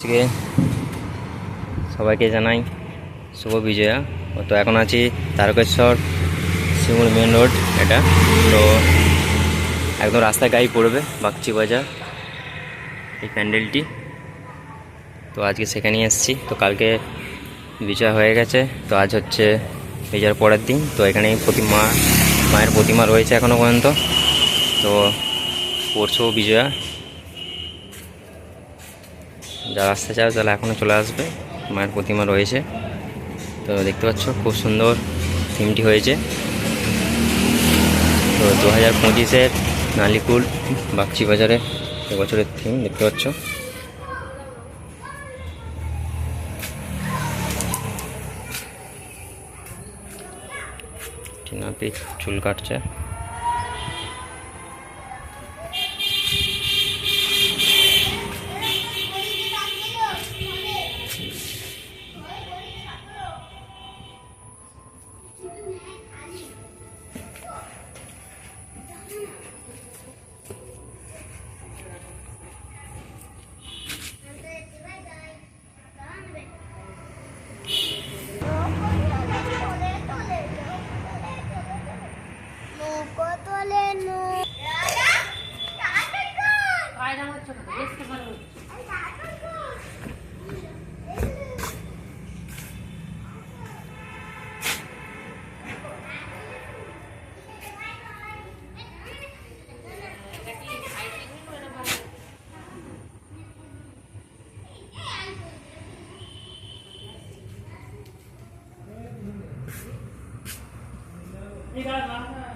আজকে সবাইকে জানাই শুভ বিজয়া। তো এখন আছি তারকেশ্বর শিমুর মেন রোড, এটা। তো একদম রাস্তায় গাড়ি পড়বে, বাগচি বাজার, এই প্যান্ডেলটি। তো আজকে সেখানেই এসেছি তো কালকে বিজয় হয়ে গেছে, তো আজ হচ্ছে বিজয়ের পরের দিন। তো এখানে প্রতিমা, মায়ের প্রতিমা রয়েছে এখনও পর্যন্ত। তো পরশু বিজয়া যারা আসতে চাও তাহলে এখনও চলে আসবে। মায়ের প্রতিমা রয়েছে। তো দেখতে পাচ্ছ, খুব সুন্দর থিমটি হয়েছে। তো দু হাজার পঁচিশের নালিকুল বাগচি বাজারে এবছরের থিম দেখতে পাচ্ছ। চুল কাটছে। নৌকো তোলে নৌ ঠিক আছে